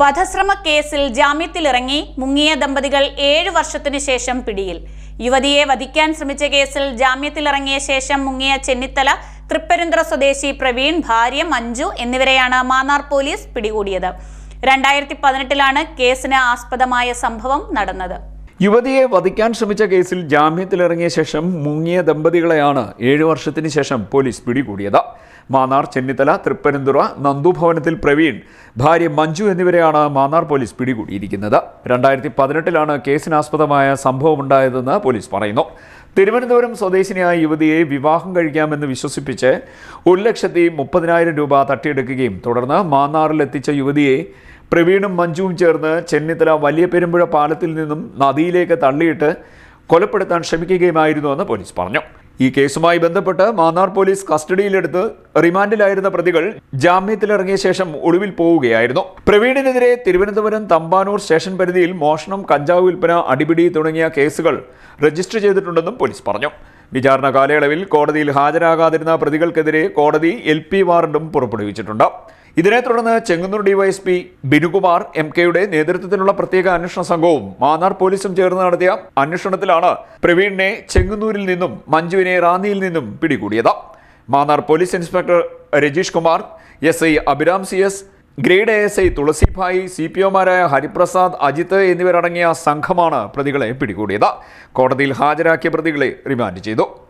വധശ്രമ കേസിൽ ജാമ്യത്തിലിറങ്ങി മുങ്ങിയ ദമ്പതികൾ ഏഴു വർഷത്തിനു ശേഷം പിടിയിൽ. യുവതിയെ വധിക്കാൻ ശ്രമിച്ച കേസിൽ ജാമ്യത്തിലിറങ്ങിയ ശേഷം മുങ്ങിയ ചെന്നിത്തല തൃപ്പരുന്തറ സ്വദേശി പ്രവീൺ ഭാര്യ മഞ്ജു എന്നിവരെയാണ് മാന്നാർ പോലീസ് പിടികൂടിയത്. രണ്ടായിരത്തി പതിനെട്ടിലാണ് കേസിന് ആസ്പദമായ സംഭവം നടന്നത്. യുവതിയെ വധിക്കാൻ ശ്രമിച്ച കേസിൽ ജാമ്യത്തിലിറങ്ങിയ ശേഷം മുങ്ങിയ ദമ്പതികളെയാണ് ഏഴു വർഷത്തിന് ശേഷം പോലീസ് പിടികൂടിയത്. മാന്നാർ ചെന്നിത്തല തൃപ്പനന്തുറ നന്ദുഭവനത്തിൽ പ്രവീൺ ഭാര്യ മഞ്ജു എന്നിവരെയാണ് മാന്നാർ പോലീസ് പിടികൂടിയിരിക്കുന്നത്. രണ്ടായിരത്തി പതിനെട്ടിലാണ് കേസിനാസ്പദമായ സംഭവമുണ്ടായതെന്ന് പോലീസ് പറയുന്നു. തിരുവനന്തപുരം സ്വദേശിനിയായ യുവതിയെ വിവാഹം കഴിക്കാമെന്ന് വിശ്വസിപ്പിച്ച് ഒരു ലക്ഷത്തി മുപ്പതിനായിരം രൂപ തട്ടിയെടുക്കുകയും തുടർന്ന് മാന്നാറിലെത്തിച്ച യുവതിയെ പ്രവീണും മഞ്ജുവും ചേർന്ന് ചെന്നിത്തല വലിയ പെരുമ്പുഴ പാലത്തിൽ നിന്നും നദിയിലേക്ക് തള്ളിയിട്ട് കൊലപ്പെടുത്താൻ ശ്രമിക്കുകയുമായിരുന്നുവെന്ന് പോലീസ് പറഞ്ഞു. ഈ കേസുമായി ബന്ധപ്പെട്ട് മാന്നാർ പോലീസ് കസ്റ്റഡിയിലെടുത്ത് റിമാൻഡിലായിരുന്ന പ്രതികൾ ജാമ്യത്തിലിറങ്ങിയ ശേഷം ഒളിവിൽ പോവുകയായിരുന്നു. പ്രവീണിനെതിരെ തിരുവനന്തപുരം തമ്പാനൂർ സ്റ്റേഷൻ പരിധിയിൽ മോഷണം കഞ്ചാവ് വിൽപ്പന അടിപിടി തുടങ്ങിയ കേസുകൾ രജിസ്റ്റർ ചെയ്തിട്ടുണ്ടെന്നും പോലീസ് പറഞ്ഞു. വിചാരണ കാലയളവിൽ കോടതിയിൽ ഹാജരാകാതിരുന്ന പ്രതികൾക്കെതിരെ കോടതി എൽ വാറണ്ടും പുറപ്പെടുവിച്ചിട്ടുണ്ട്. ഇതിനെ തുടർന്ന് ചെങ്ങന്നൂർ ഡിവൈഎസ്പി ബിനുകുമാർ എം കെയുടെ നേതൃത്വത്തിലുള്ള പ്രത്യേക അന്വേഷണ സംഘവും മാന്നാർ പോലീസും ചേർന്ന് നടത്തിയ അന്വേഷണത്തിലാണ് പ്രവീണിനെ ചെങ്ങന്നൂരിൽ നിന്നും മഞ്ജുവിനെ റാന്നിയിൽ നിന്നും പിടികൂടിയത്. Mannar police inspector Rajeesh Kumar S I Abhiram C S grade A S I Thulasibhai C P ഒമാരായ Hariprasad Ajith എന്നിവരടങ്ങിയ സംഘമാണ് പ്രതികളെ പിടികൂടിയത്. കോടതിയിൽ ഹാജരാക്കിയ പ്രതികളെ റിമാൻഡ് ചെയ്തു.